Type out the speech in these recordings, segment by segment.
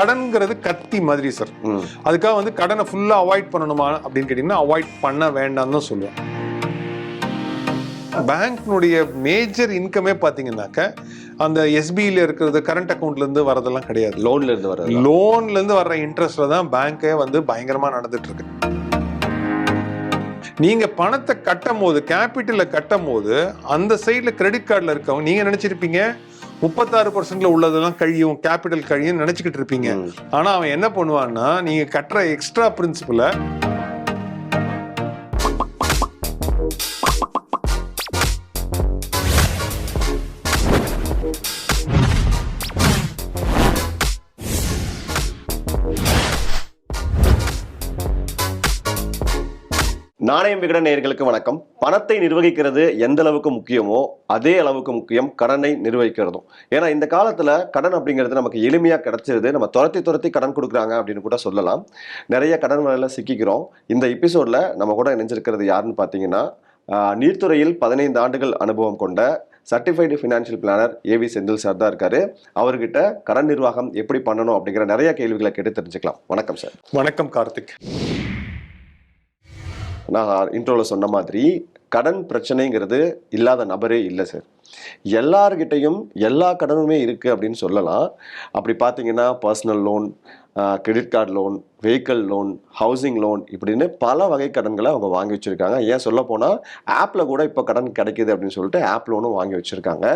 கடன்ங்கிறது கத்தி மாதிரி சார். அதுக்காக வந்து கடனை ஃபுல்லா அவாய்ட் பண்ணணுமா அப்படின்னு கேட்டீங்கன்னா அவாய்ட் பண்ண வேண்டாம்னு தான் சொல்லுவேன் பேங்க்னுடைய மேஜர் இன்கமே பார்த்தீங்கன்னாக்க அந்த எஸ்பியில் இருக்கிறது கரண்ட் அக்கௌண்ட்ல இருந்து வரதெல்லாம் கிடையாது. லோன்ல இருந்து வர்றது? லோன்ல இருந்து வர்ற இன்ட்ரெஸ்ட்ல தான் பேங்கே வந்து பயங்கரமா நடந்துட்டு இருக்கு நீங்க பணத்தை கட்டும் போது கேபிட்டல்ல கட்டும் போது அந்த சைடுல கிரெடிட் கார்டுல இருக்கவங்க நீங்க நினைச்சிருப்பீங்க முப்பத்தாறு பர்சன்ட்ல உள்ளதெல்லாம் கழியும் கேபிட்டல் கழியும் நினைச்சுக்கிட்டு இருப்பீங்க. ஆனா அவன் என்ன பண்ணுவான்னா நீங்க கட்டுற எக்ஸ்ட்ரா பிரின்சிபல நாணயம் விகடன் நேயர்களுக்கு வணக்கம். பணத்தை நிர்வகிக்கிறது எந்த அளவுக்கு முக்கியமோ அதே அளவுக்கு முக்கியம் கடனை நிர்வகிக்கிறதும். ஏன்னா இந்த காலத்தில் கடன் அப்படிங்கிறது நமக்கு எளிமையாக கிடச்சிருது. நம்ம துரத்தி துரத்தி கடன் கொடுக்குறாங்க அப்படின்னு கூட சொல்லலாம். நிறைய கடன் வரையில் சிக்கிக்கிறோம். இந்த எபிசோட்ல நம்ம கூட இணைஞ்சிருக்கிறது யாருன்னு பார்த்தீங்கன்னா நீர்த்துறையில் பதினைந்து ஆண்டுகள் அனுபவம் கொண்ட certified financial planner AV Senthil sir தான் இருக்காரு. அவர்கிட்ட கடன் நிர்வாகம் எப்படி பண்ணணும் அப்படிங்கிற நிறைய கேள்விகளை கேட்டு தெரிஞ்சுக்கலாம். வணக்கம் சார் வணக்கம் கார்த்திக். நான் இன்ட்ரோவில் சொன்ன மாதிரி கடன் பிரச்சனைங்கிறது இல்லாத நபரே இல்லை சார் எல்லார்கிட்டையும் எல்லா கடனுமே இருக்குது அப்படின்னு சொல்லலாம். அப்படி பார்த்தீங்கன்னா personal loan credit card loan vehicle loan housing loan இப்படின்னு பல வகை கடன்களை அவங்க வாங்கி வச்சுருக்காங்க. ஏன் சொல்ல போனால் ஆப்பில் கூட இப்போ கடன் கிடைக்குது அப்படின்னு சொல்லிட்டு ஆப் லோனும் வாங்கி வச்சுருக்காங்க.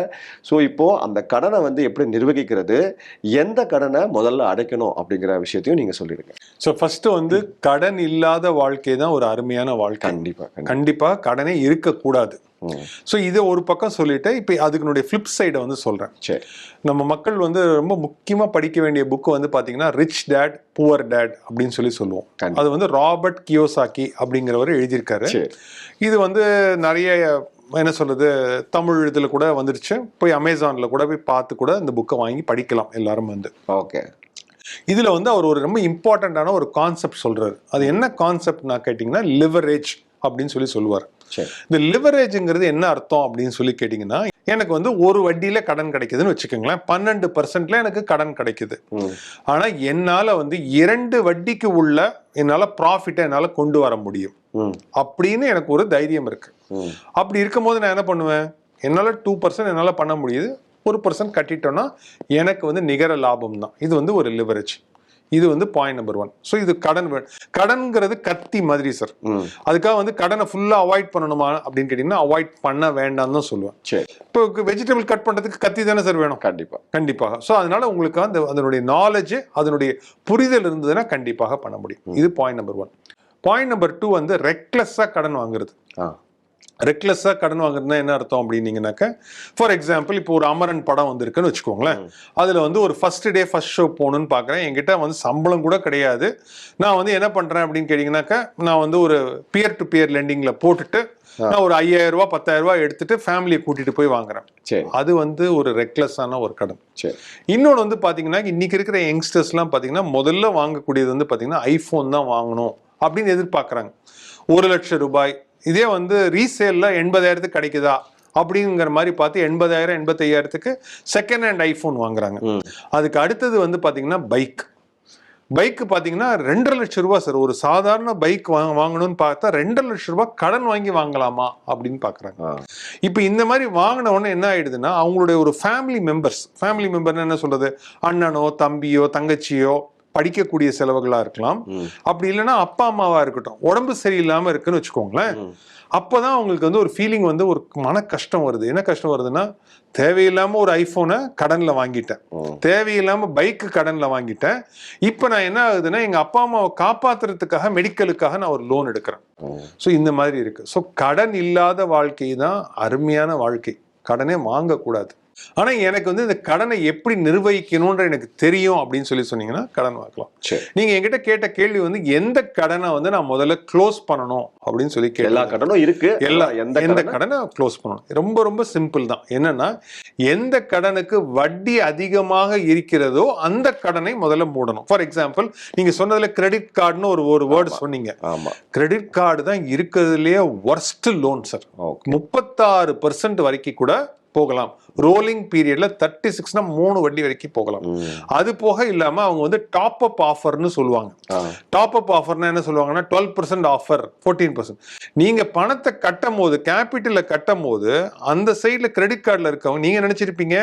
ஸோ இப்போது அந்த கடனை வந்து எப்படி நிர்வகிக்கிறது எந்த கடனை முதல்ல அடைக்கணும் அப்படிங்கிற விஷயத்தையும் நீங்கள் சொல்லிடுங்க. ஸோ ஃபர்ஸ்ட் வந்து கடன் இல்லாத வாழ்க்கை தான் ஒரு அருமையான வாழ்க்கை. கண்டிப்பாக கண்டிப்பா கடனே இருக்கக்கூடாது. ஸோ இதை ஒரு பக்கம் சொல்லிட்டு இப்போ அதுக்குனுடைய ஃப்ளிப் சைடை வந்து சொல்றேன். சரி. நம்ம மக்கள் வந்து ரொம்ப முக்கியமாக படிக்க வேண்டிய புக்கு வந்து பார்த்தீங்கன்னா ரிச் டேட் புவர் டேட் அப்படின்னு சொல்லி சொல்லுவோம். அது வந்து ராபர்ட் கியோசாக்கி அப்படிங்கிறவர் எழுதியிருக்காரு. இது வந்து நிறைய என்ன சொல்றது தமிழ் இதில் கூட வந்துருச்சு. போய் அமேசானில் கூட போய் பார்த்து கூட இந்த புக்கை வாங்கி படிக்கலாம் எல்லாரும் வந்து. ஓகே. இதுல வந்து அவர் ஒரு ரொம்ப இம்பார்ட்டண்ட்டான ஒரு கான்செப்ட் சொல்றாரு. அது என்ன கான்செப்ட் நான் கேட்டிங்கன்னா லிவரேஜ் அப்படின்னு சொல்லி சொல்லுவார். இந்த லிவரேஜ்ங்கிறது என்ன அர்த்தம் அப்படின்னு சொல்லி கேட்டிங்கன்னா எனக்கு வந்து ஒரு வட்டியில கடன் கிடைக்குதுன்னு வச்சுக்கோங்களேன். பன்னெண்டு பர்சன்ட்ல எனக்கு கடன் கிடைக்குது. ஆனா என்னால வந்து இரண்டு வட்டிக்கு உள்ள என்னால ப்ராஃபிட்டை என்னால கொண்டு வர முடியும். அப்படின்னு எனக்கு ஒரு தைரியம் இருக்கு. அப்படி இருக்கும்போது நான் என்ன பண்ணுவேன்? என்னால டூ பர்சன்ட் என்னால பண்ண முடியுது. ஒரு பர்சன்ட் கட்டிட்டோம்னா எனக்கு வந்து நிகர லாபம் தான் இது வந்து ஒரு லிவரேஜ் இது வந்து பாயிண்ட் நம்பர் ஒன் ஸோ இது கடன் கடன்ங்கிறது கத்தி மாதிரி சார் அதுக்காக வந்து கடனை ஃபுல்லா அவாய்ட் பண்ணணுமா அப்படின்னு கேட்டீங்கன்னா அவாய்ட் பண்ண வேண்டாம்னு தான் சொல்லுவேன். சரி. இப்போ வெஜிடபிள் கட் பண்றதுக்கு கத்தி தானே சார் வேணும்? கண்டிப்பா. கண்டிப்பாக ஸோ அதனால உங்களுக்கு அந்த அதனுடைய நாலேஜ் அதனுடைய புரிதல் இருந்ததுன்னா கண்டிப்பாக பண்ண முடியும். இது point number one point number two வந்து ரெக்லெஸ்ஸாக கடன் வாங்குறது. ஆ. ரெக்லெஸ்ஸாக கடன் வாங்குறதுனா என்ன அர்த்தம் அப்படின்னீங்கன்னாக்க ஃபார் எக்ஸாம்பிள் இப்போ ஒரு அமரன் படம் வந்திருக்குன்னு வச்சுக்கோங்களேன். அதில் வந்து ஒரு ஃபர்ஸ்ட் டே ஃபர்ஸ்ட் ஷோ போகணுன்னு பார்க்குறேன் என்கிட்ட வந்து சம்பளம் கூட கிடையாது. நான் வந்து என்ன பண்ணுறேன் அப்படின்னு கேட்டிங்கனாக்கா நான் வந்து ஒரு பியர் டு பியர் லெண்டிங்கில் போட்டுட்டு நான் ஒரு ஐயாயிரம் ரூபா பத்தாயிரம் ரூபா எடுத்துட்டு ஃபேமிலியை கூட்டிட்டு போய் வாங்குறேன். சரி. அது வந்து ஒரு ரெக்லெஸ்ஸான ஒரு கடன். சரி. இன்னொன்று வந்து பார்த்தீங்கன்னா இன்னைக்கு இருக்கிற யங்ஸ்டர்ஸ்லாம் பார்த்தீங்கன்னா முதல்ல வாங்கக்கூடியது வந்து பார்த்தீங்கன்னா ஐஃபோன் தான் வாங்கணும் அப்படின்னு எதிர்பார்க்குறாங்க ஒரு லட்சம் ரூபாய் இதே வந்து ரீசேலில் எண்பதாயிரத்துக்கு கிடைக்குதா? அப்படிங்கிற மாதிரி பார்த்து எண்பதாயிரம் எண்பத்தையாயிரத்துக்கு செகண்ட் ஹேண்ட் ஐஃபோன் வாங்குறாங்க. அதுக்கு அடுத்தது வந்து பார்த்தீங்கன்னா பைக் பைக் பார்த்தீங்கன்னா ரெண்டரை லட்சம் ரூபாய் சார். ஒரு சாதாரண பைக் வாங்க வாங்கணும்னு பார்த்தா ரெண்டரை லட்சம் ரூபாய் கடன் வாங்கி வாங்கலாமா? அப்படின்னு பார்க்குறாங்க. இப்போ இந்த மாதிரி வாங்கின உடனே என்ன ஆயிடுதுன்னா அவங்களுடைய ஒரு ஃபேமிலி மெம்பர்ஸ் ஃபேமிலி மெம்பர்னு என்ன சொல்றது? அண்ணனோ தம்பியோ தங்கச்சியோ படிக்கக்கூடிய செலவுகளா இருக்கலாம். அப்படி இல்லைன்னா அப்பா அம்மாவா இருக்கட்டும். உடம்பு சரியில்லாம இருக்குன்னு வச்சுக்கோங்களேன். அப்பதான் அவங்களுக்கு வந்து ஒரு ஃபீலிங் வந்து ஒரு மன கஷ்டம் வருது. என்ன கஷ்டம் வருதுன்னா தேவையில்லாம ஒரு ஐபோனை கடன்ல வாங்கிட்டேன். தேவையில்லாம பைக்கு கடன்ல வாங்கிட்டேன். இப்போ நான் என்ன ஆகுதுன்னா எங்க அப்பா அம்மாவை காப்பாத்துறதுக்காக மெடிக்கலுக்காக நான் ஒரு லோன் எடுக்கிறேன். ஸோ இந்த மாதிரி இருக்கு. ஸோ கடன் இல்லாத வாழ்க்கை தான் அருமையான வாழ்க்கை. கடனே வாங்கக்கூடாது. ஆனா எனக்கு வந்து இந்த கடனை எப்படி நிர்வகிக்கணும்ன்ற எனக்கு தெரியும் அப்படின்னு சொல்லி சொன்னீங்கன்னா கடன் வாங்கலாம். சரி. நீங்க என்கிட்ட கேட்ட கேள்வி வந்து எந்த கடனை வந்து நான் முதல்ல க்ளோஸ் பண்ணணும் அப்படின்னு சொல்லி எல்லா கேட்டேன் கடனும் இருக்கு. எல்லா எந்த எந்த கடனை? க்ளோஸ் பண்ணணும். ரொம்ப ரொம்ப சிம்பிள் தான். என்னன்னா எந்த கடனுக்கு வட்டி அதிகமாக இருக்கிறதோ அந்த கடனை முதல்ல மூடணும். ஃபார் எக்ஸாம்பிள் நீங்க சொன்னதுல கிரெடிட் கார்டுன்னு ஒரு ஒரு வேர்டு சொன்னீங்க. ஆமா. கிரெடிட் கார்டு தான் இருக்கிறதுலயே ஒர்ஸ்ட் லோன் சார் முப்பத்தாறு பர்சன்ட் வரைக்கும் கூட போகலாம். ரோலிங் பீரியட்ல தேர்ட்டி சிக்ஸ்னா மூணு வட்டி வரைக்கும் போகலாம். அது போக இல்லாம அவங்க வந்து டாப் அப் ஆஃபர்னு சொல்லுவாங்க. டாப் அப் ஆஃபர்னா என்ன சொல்லுவாங்கன்னா twelve percent offer fourteen percent நீங்க பணத்தை கட்டும் போது கேபிட்டல்ல கட்டும் போது அந்த சைட்ல கிரெடிட் கார்டில் இருக்கவங்க நீங்க நினைச்சிருப்பீங்க?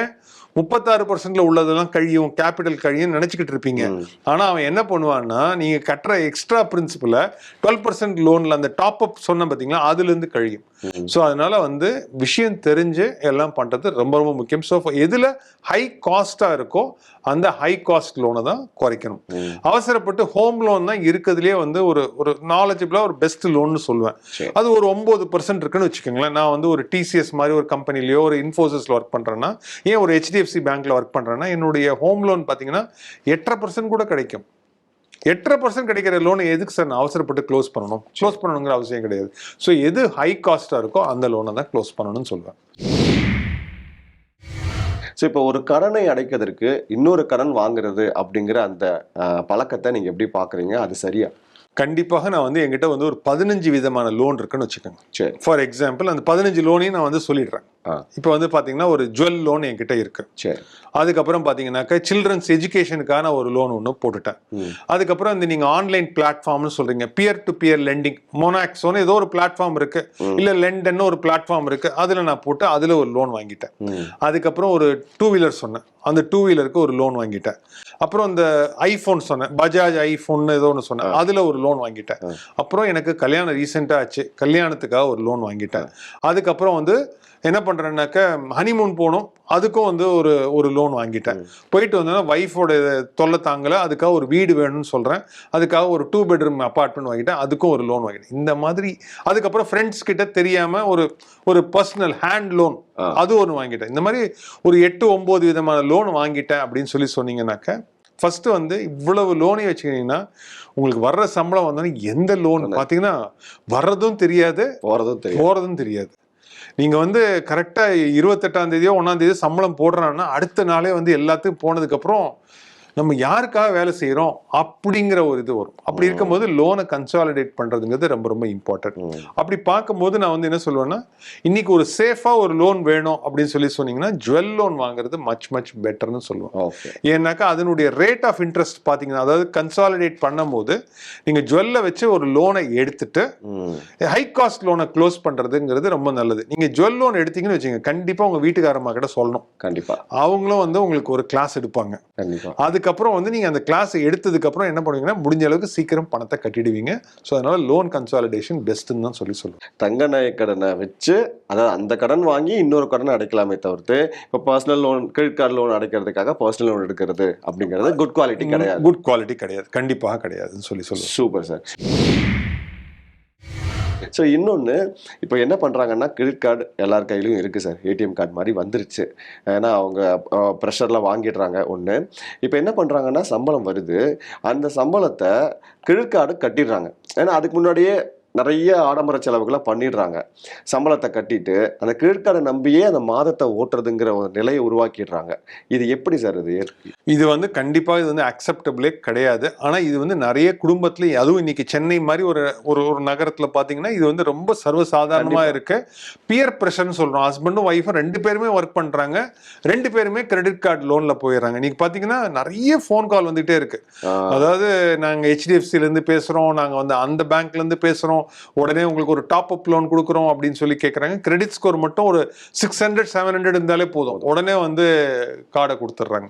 முப்பத்தாறு பர்சன்ட்ல உள்ளதெல்லாம் கழியும் கேபிட்டல் கழியும் நினைச்சுக்கிட்டு இருப்பீங்க. ஆனா அவன் என்ன பண்ணுவான்னா நீங்க கட்டுற எக்ஸ்ட்ரா பிரின்சிபல டுவெல் பர்சன்ட் லோன்ல அந்த டாப் அப் சொன்ன பாத்தீங்களா? அதுல இருந்து கழியும். ஸோ அதனால வந்து விஷயம் தெரிஞ்சு எல்லாம் பண்றது ரொம்ப ரொம்ப முக்கியம். ஸோ எதுல ஹை காஸ்டா இருக்கோ அந்த ஹை காஸ்ட் லோனை தான் குறைக்கணும். அவசரப்பட்டு ஹோம் லோன் தான் இருக்கிறதுலே வந்து ஒரு ஒரு நாலேஜபிளா ஒரு பெஸ்ட் லோன்னு சொல்லுவேன். அது ஒரு ஒன்பது பர்சன்ட் இருக்குன்னு வச்சுக்கோங்களேன். நான் வந்து ஒரு டிசிஎஸ் மாதிரி ஒரு கம்பெனிலயோ ஒரு இன்ஃபோசிஸ்ல ஒர்க் பண்றேன்னா ஏன் ஒரு ஹெச்டிஎஃப்சி பேங்க்ல ஒர்க் பண்றேன்னா என்னுடைய ஹோம் லோன் பாத்தீங்கன்னா எட்டரை பர்சன்ட் கூட கிடைக்கும். எட்டரை பர்சன்ட் கிடைக்கிற லோனை எதுக்கு சார் நான் அவசரப்பட்டு க்ளோஸ் பண்ணணும்? க்ளோஸ் பண்ணணுங்கிற அவசியம் கிடையாது. ஸோ எது ஹை காஸ்டா இருக்கோ அந்த லோனை தான் க்ளோஸ் பண்ணணும்னு சொல்லுவேன். ஸோ இப்போ ஒரு கடனை அடைக்கிறதுக்கு இன்னொரு கடன் வாங்குறது அப்படிங்கிற அந்த பழக்கத்தை நீங்க எப்படி பாக்குறீங்க? அது சரியா? கண்டிப்பாக நான் வந்து என்கிட்ட வந்து ஒரு பதினஞ்சு விதமான லோன் இருக்குன்னு வச்சுக்கோங்க. சரி. ஃபார் எக்ஸாம்பிள் அந்த பதினஞ்சு லோனையும் நான் வந்து சொல்லிடுறேன். இப்போ வந்து பாத்தீங்கன்னா ஒரு ஜுவல் லோன் என்கிட்ட இருக்கு. சரி. அதுக்கப்புறம் பாத்தீங்கன்னாக்கா சில்ட்ரன்ஸ் எஜுகேஷனுக்கான ஒரு லோன் ஒன்று போட்டுட்டேன். அதுக்கப்புறம் இந்த நீங்க ஆன்லைன் பிளாட்ஃபார்ம்னு சொல்றீங்க. பியர் டு பியர் லெண்டிங் மொனாக்ஸோன்னு ஏதோ ஒரு பிளாட்ஃபார்ம் இருக்கு. இல்ல லெண்டன்னு ஒரு பிளாட்ஃபார்ம் இருக்கு. அதுல நான் போட்டு அதுல ஒரு லோன் வாங்கிட்டேன். அதுக்கப்புறம் ஒரு டூ வீலர் சொன்னேன். அந்த டூ வீலருக்கு ஒரு லோன் வாங்கிட்டேன். அப்புறம் இந்த ஐஃபோன் சொன்னேன். பஜாஜ் ஐஃபோன் ஏதோ ஒன்று சொன்னேன். அதுல ஒரு லோன் வாங்கிட்டேன். அப்புறம் எனக்கு கல்யாணம் ரீசெண்டா ஆச்சு. கல்யாணத்துக்காக ஒரு லோன் வாங்கிட்டேன். அதுக்கப்புறம் வந்து என்ன பண்றேன்னாக்க ஹனிமூன் போனோம். அதுக்கும் வந்து ஒரு ஒரு லோன் வாங்கிட்டேன். போயிட்டு வந்தோன்னா ஒய்ஃபோட தொல்லை தாங்கல. அதுக்காக ஒரு வீடு வேணும்னு சொல்றேன். அதுக்காக ஒரு டூ பெட்ரூம் அப்பார்ட்மெண்ட் வாங்கிட்டேன். அதுக்கும் ஒரு லோன் வாங்கிட்டேன். இந்த மாதிரி அதுக்கப்புறம் ஃப்ரெண்ட்ஸ் கிட்ட தெரியாம ஒரு ஒரு பர்சனல் ஹேண்ட் லோன் அது ஒன்று வாங்கிட்டேன். இந்த மாதிரி ஒரு எட்டு ஒன்பது விதமான லோன் வாங்கிட்டேன் அப்படின்னு சொல்லி சொன்னீங்கன்னாக்க ஃபர்ஸ்ட் வந்து இவ்வளவு லோனை வச்சுக்கிட்டீங்கன்னா உங்களுக்கு வர்ற சம்பளம் வந்தோன்னா எந்த லோன் பார்த்தீங்கன்னா வர்றதும் தெரியாது போறதும் தெரியும் போறதும் தெரியாது. நீங்க வந்து கரெக்டா இருபத்தெட்டாம் தேதியோ ஒன்னாம் தேதியோ சம்பளம் போடுறான்னா அடுத்த நாளே வந்து எல்லாத்துக்கும் போனதுக்கு அப்புறம் நம்ம யாருக்காக வேலை செய்றோம் அப்படிங்கிற ஒரு இது வரும். அப்படி இருக்கும்போது லோனை கன்சாலிடேட் பண்றதுங்கிறது ரொம்ப ரொம்ப இம்பார்ட்டன்ட் அப்படி பார்க்கும்போது நான் வந்து என்ன சொல்லுவேன்னா இன்னைக்கு ஒரு சேஃபா ஒரு லோன் வேணும் அப்படின்னு சொல்லி சொன்னீங்கன்னா ஜுவல் லோன் வாங்குறது மச் மச் பெட்டர்னு சொல்லுவேன். ஓகே ஏன்னாக்கா அதனுடைய ரேட் ஆஃப் இன்ட்ரெஸ்ட் பார்த்தீங்கன்னா அதாவது கன்சாலிடேட் பண்ணும்போது நீங்கள் ஜுவல்ல வச்சு ஒரு லோனை எடுத்துட்டு ஹை காஸ்ட் லோனை க்ளோஸ் பண்றதுங்கிறது ரொம்ப நல்லது. நீங்க ஜுவல் லோன் எடுத்தீங்கன்னு வச்சுங்க கண்டிப்பா உங்க வீட்டுக்காரம்மா கிட்ட சொல்லணும். கண்டிப்பா. அவங்களும் வந்து உங்களுக்கு ஒரு கிளாஸ் எடுப்பாங்க. கண்டிப்பா. அதுக்கப்புறம் வந்து நீங்க அந்த கிளாஸ் எடுத்ததுக்கு அப்புறம் என்ன பண்ணுவீங்கன்னா முடிஞ்ச அளவுக்கு சீக்கிரம் பணத்தை கட்டிடுவீங்க. ஸோ அதனால லோன் கன்சாலிடேஷன் பெஸ்ட்னு தான் சொல்லி சொல்லுவேன் தங்க நகை கடனை வச்சு அதாவது அந்த கடன் வாங்கி இன்னொரு கடன் அடைக்கலாமே தவிர்த்து இப்போ personal loan credit card loan அடைக்கிறதுக்காக personal loan எடுக்கிறது அப்படிங்கிறது குட் குவாலிட்டி கிடையாது. குட் குவாலிட்டி கிடையாது. கண்டிப்பாக கிடையாதுன்னு சொல்லி சொல்லுவேன் சூப்பர் சார் ஸோ இன்னொன்று இப்போ என்ன பண்ணுறாங்கன்னா கிரெடிட் கார்டு எல்லார் கையிலையும் இருக்குது சார். ஏடிஎம் கார்டு மாதிரி வந்துருச்சு. ஏன்னா அவங்க ப்ரெஷரில் வாங்கிடுறாங்க ஒன்று இப்போ என்ன பண்ணுறாங்கன்னா சம்பளம் வருது. அந்த சம்பளத்தை கிரெடிட் கார்டு கட்டிடுறாங்க. ஏன்னா அதுக்கு முன்னாடியே நிறைய ஆடம்பர செலவுகளை பண்ணிடுறாங்க. சம்பளத்தை கட்டிட்டு அந்த கிரெடிட் கார்டை நம்பியே அந்த மாதத்தை ஓட்டுறதுங்கிற ஒரு நிலையை உருவாக்கிடுறாங்க. இது எப்படி சார் இது இது வந்து கண்டிப்பா இது வந்து அக்செப்டபிளே கிடையாது. ஆனா இது வந்து நிறைய குடும்பத்துல அதுவும் இன்னைக்கு சென்னை மாதிரி ஒரு ஒரு ஒரு நகரத்துல பாத்தீங்கன்னா இது வந்து ரொம்ப சர்வசாதாரணமா இருக்கு. பியர் ப்ரெஷர்னு சொல்றோம். ஹஸ்பண்டும் ஒய்ஃபும் ரெண்டு பேருமே ஒர்க் பண்றாங்க. ரெண்டு பேருமே கிரெடிட் கார்டு லோன்ல போயிடுறாங்க. இன்னைக்கு பாத்தீங்கன்னா நிறைய ஃபோன் கால் வந்துட்டே இருக்கு. அதாவது நாங்க HDFC ல இருந்து பேசுறோம். நாங்க வந்து அந்த பேங்க்ல இருந்து கொடுக்குறோம் உடனே உங்களுக்கு ஒரு டாப் அப் லோன் கொடுக்குறோம் அப்படின்னு சொல்லி கேட்குறாங்க கிரெடிட் ஸ்கோர் மட்டும் ஒரு சிக்ஸ் ஹண்ட்ரட் செவன் ஹண்ட்ரட் இருந்தாலே போதும். உடனே வந்து கார்டை கொடுத்துட்றாங்க.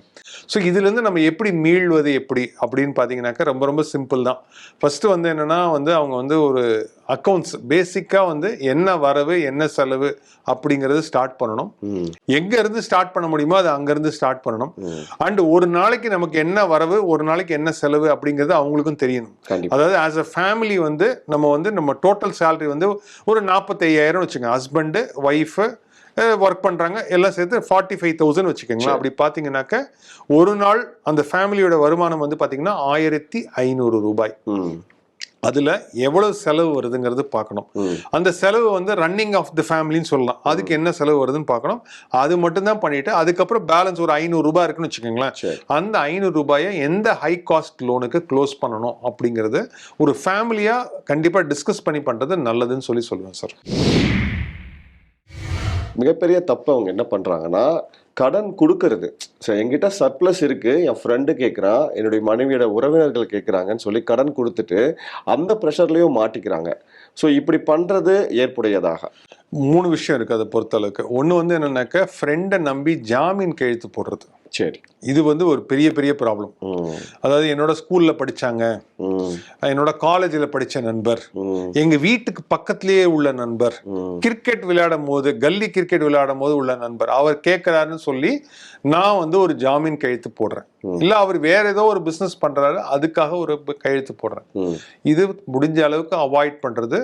ஸோ இதுல இருந்து நம்ம எப்படி மீள்வது எப்படி அப்படின்னு பாத்தீங்கன்னாக்கா ரொம்ப ரொம்ப சிம்பிள் தான். ஃபர்ஸ்ட் வந்து என்னன்னா வந்து அவங்க வந்து ஒரு அக்கௌண்ட்ஸ் பேசிக்கா வந்து என்ன வரவு என்ன செலவு அப்படிங்கறது ஸ்டார்ட் பண்ணணும். ம். எங்க இருந்து ஸ்டார்ட் பண்ண முடியுமோ அது அங்க இருந்து ஸ்டார்ட் பண்ணணும் அண்ட் ஒரு நாளைக்கு நமக்கு என்ன வரவு ஒரு நாளைக்கு என்ன செலவு அப்படிங்கிறது அவங்களுக்கும் தெரியணும். அதாவது ஆஸ் அ ஃபேமிலி வந்து நம்ம வந்து நம்ம டோட்டல் சேலரி வந்து ஒரு நாற்பத்தையாயிரம் வச்சுக்கோங்க. ஹஸ்பண்டு ஒய்ஃபு ஒர்க் பண்றாங்க. எல்லாம் சேர்த்து ஃபார்ட்டி ஃபைவ் தௌசண்ட் வச்சுக்கோங்களேன் அப்படி பார்த்தீங்கன்னாக்க ஒரு நாள் அந்த ஃபேமிலியோட வருமானம் வந்து பார்த்தீங்கன்னா ஆயிரத்தி ஐநூறு ரூபாய். அதுல எவ்வளவு செலவு வருதுங்கிறது பார்க்கணும். அந்த செலவு வந்து ரன்னிங் ஆஃப் த ஃபேமிலின்னு சொல்லலாம். அதுக்கு என்ன செலவு வருதுன்னு பார்க்கணும். அது மட்டும் தான் பண்ணிட்டு அதுக்கப்புறம் பேலன்ஸ் ஒரு ஐநூறு ரூபாய் இருக்குன்னு வச்சுக்கோங்களேன். அந்த ஐநூறு ரூபாயை எந்த ஹை காஸ்ட் லோனுக்கு க்ளோஸ் பண்ணணும் அப்படிங்கிறது ஒரு ஃபேமிலியா கண்டிப்பா டிஸ்கஸ் பண்ணி பண்றது நல்லதுன்னு சொல்லி சொல்லுவேன் சார் மிகப்பெரிய தப்பு அவங்க என்ன பண்றாங்கன்னா கடன் கொடுக்கறது. ஸோ என்கிட்ட சர்ப்ளஸ் இருக்குது என் ஃப்ரெண்டு கேட்குறான் என்னுடைய மனைவியோட உறவினர்கள் கேட்குறாங்கன்னு சொல்லி கடன் கொடுத்துட்டு அந்த ப்ரெஷர்லையும் மாட்டிக்கிறாங்க. ஸோ இப்படி பண்ணுறது ஏற்புடையதாக. மூணு விஷயம் இருக்குது அதை பொறுத்தளவுக்கு. ஒன்று வந்து என்னென்னாக்கா ஃப்ரெண்டை நம்பி ஜாமீன் கையெழுத்து போடுறது. சரி. இது வந்து ஒரு பெரிய பெரிய ப்ராப்ளம் அதாவது என்னோட ஸ்கூல்ல படிச்சாங்க. என்னோட காலேஜில் படிச்ச நண்பர். எங்க வீட்டுக்கு பக்கத்திலேயே உள்ள நண்பர். கிரிக்கெட் விளையாடும் போது கல்லி கிரிக்கெட் விளையாடும் போது உள்ள நண்பர். அவர் கேட்கிறாருன்னு சொல்லி நான் வந்து ஒரு ஜாமீன் கையெழுத்து போடுறேன். இல்ல அவர் வேற ஏதோ ஒரு பிசினஸ் பண்றாரு. அதுக்காக ஒரு கையெழுத்து போடுறேன். இது முடிஞ்ச அளவுக்கு அவாய்ட் பண்றது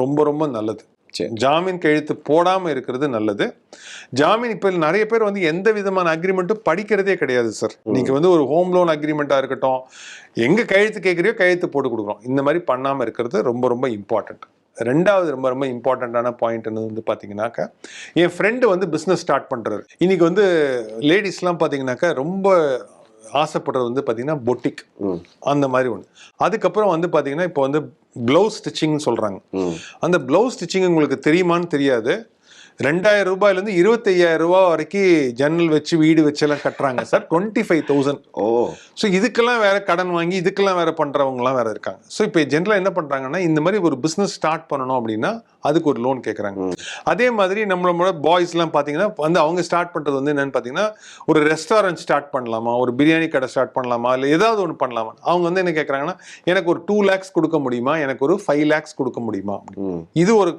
ரொம்ப ரொம்ப நல்லது. ஜாமீன் கையெழுத்து போடாம இருக்கிறது நல்லது. ஜாமீன் இப்ப நிறைய பேர் வந்து எந்த விதமான அக்ரிமெண்ட்டும் படிக்கிறதே கிடையாது சார் நீங்க வந்து ஒரு ஹோம் லோன் அக்ரிமெண்ட்டா இருக்கட்டும் எங்க கையெழுத்து கேட்குறியோ கையெழுத்து போட்டு கொடுக்குறோம். இந்த மாதிரி பண்ணாம இருக்கிறது ரொம்ப ரொம்ப இம்பார்ட்டன்ட் ரெண்டாவது ரொம்ப ரொம்ப இம்பார்ட்டண்ட்டான பாயிண்ட் வந்து பார்த்தீங்கன்னாக்கா என் ஃப்ரெண்டு வந்து பிஸ்னஸ் ஸ்டார்ட் பண்ணுறாரு இன்னைக்கு வந்து லேடிஸ்லாம் பார்த்தீங்கன்னாக்கா ரொம்ப ஆசைப்படுறது வந்து பார்த்தீங்கன்னா பொட்டிக் அந்த மாதிரி ஒன்று அதுக்கப்புறம் வந்து பார்த்தீங்கன்னா இப்போ வந்து ப்ளவுஸ் ஸ்டிச்சிங்னு சொல்கிறாங்க அந்த ப்ளவுஸ் ஸ்டிச்சிங் உங்களுக்கு தெரியுமான்னு தெரியாது. ரெண்டாயிரம் ரூபாயிலேருந்து இருபத்தையாயிரம் ரூபாய் வரைக்கும் ஜன்னல் வச்சு வீடு வச்செல்லாம் கட்டுறாங்க சார். டுவெண்ட்டி ஃபைவ் தௌசண்ட் ஓ. ஸோ இதுக்கெல்லாம் வேற கடன் வாங்கி இதுக்கெல்லாம் வேற பண்றவங்கலாம் வேற இருக்காங்க. ஸோ இப்போ ஜென்ரலாக என்ன பண்றாங்கன்னா இந்த மாதிரி ஒரு பிஸ்னஸ் ஸ்டார்ட் பண்ணணும் அப்படின்னா அதுக்கு ஒரு லோன் கேட்குறாங்க அதே மாதிரி நம்மளோட பாய்ஸ்லாம் பார்த்தீங்கன்னா வந்து அவங்க ஸ்டார்ட் பண்றது வந்து என்னன்னு பார்த்தீங்கன்னா ஒரு ரெஸ்டாரண்ட் ஸ்டார்ட் பண்ணலாமா? ஒரு பிரியாணி கடை ஸ்டார்ட் பண்ணலாமா? இல்லை ஏதாவது ஒன்று பண்ணலாமா? அவங்க வந்து என்ன கேட்குறாங்கன்னா எனக்கு ஒரு டூ லேக்ஸ் கொடுக்க முடியுமா? எனக்கு ஒரு ஃபைவ் லேக்ஸ் கொடுக்க முடியுமா? இது ஒரு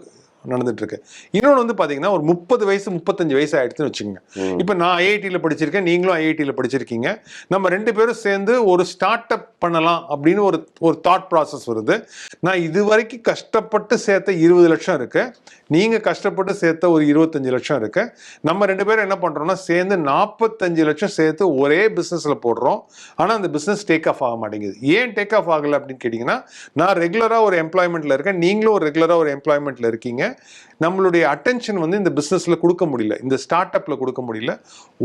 நடந்துட்டு இருக்கு இன்னொன்று வந்து பாத்தீங்கன்னா ஒரு முப்பது வயசு முப்பத்தஞ்சு வயசு ஆயிடுச்சுன்னு வச்சுக்கோங்க. இப்போ நான் ஐஐடியில் படிச்சிருக்கேன் நீங்களும் ஐஐடியில் படிச்சிருக்கீங்க. நம்ம ரெண்டு பேரும் சேர்ந்து ஒரு ஸ்டார்ட் அப் பண்ணலாம் அப்படின்னு ஒரு ஒரு தாட் ப்ராசஸ் வருது. நான் இது வரைக்கும் கஷ்டப்பட்டு சேர்த்த இருபது லட்சம் இருக்கு. நீங்க கஷ்டப்பட்டு சேர்த்த ஒரு இருபத்தஞ்சு லட்சம் இருக்கு. நம்ம ரெண்டு பேரும் என்ன பண்றோம்னா சேர்ந்து நாற்பத்தஞ்சு லட்சம் சேர்த்து ஒரே பிசினஸ்ல போடுறோம். ஆனா அந்த பிசினஸ் டேக் ஆஃப் ஆக மாட்டேங்குது. ஏன் டேக் ஆஃப் ஆகல அப்படின்னு கேட்டிங்கன்னா நான் ரெகுலரா ஒரு எம்ப்ளாய்மெண்ட்ல இருக்கேன். நீங்களும் ஒரு ரெகுலரா ஒரு எம்ப்ளாய்மெண்ட்ல இருக்கீங்க. நம்மளுடைய அட்டென்ஷன் வந்து இந்த பிசினஸ்ல கொடுக்க முடியல இந்த ஸ்டார்ட் அப்ல கொடுக்க முடியல.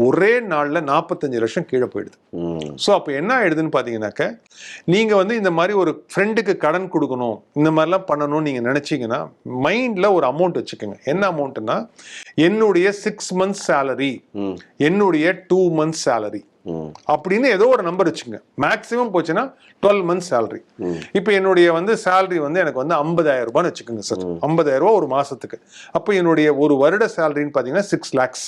ஒரே நாள்ல நாற்பத்தஞ்சு லட்சம் கீழே போயிடுது. ஸோ அப்போ என்ன ஆயிடுதுன்னு பார்த்தீங்கன்னாக்க நீங்கள் வந்து இந்த மாதிரி ஒரு ஃப்ரெண்டுக்கு கடன் கொடுக்கணும் இந்த மாதிரிலாம் பண்ணணும்னு நீங்கள் நினச்சிங்கன்னா மைண்டில் ஒரு அமௌண்ட் வச்சுக்கோங்க. என்ன அமௌண்ட்னா என்னுடைய சிக்ஸ் மந்த்ஸ் சேலரி என்னுடைய டூ மந்த்ஸ் சேலரி அப்படின்னு ஏதோ ஒரு நம்பர் வச்சுங்க. மேக்ஸிமம் போச்சுன்னா டுவெல் மந்த்ஸ் சேலரி. இப்போ என்னுடைய வந்து சேலரி வந்து எனக்கு வந்து ஐம்பதாயிரம் ரூபான்னு வச்சுக்கோங்க சார் ஐம்பதாயிரம் ரூபாய் ஒரு மாசத்துக்கு. அப்போ என்னுடைய ஒரு வருட சேலரின்னு பார்த்தீங்கன்னா சிக்ஸ் லேக்ஸ்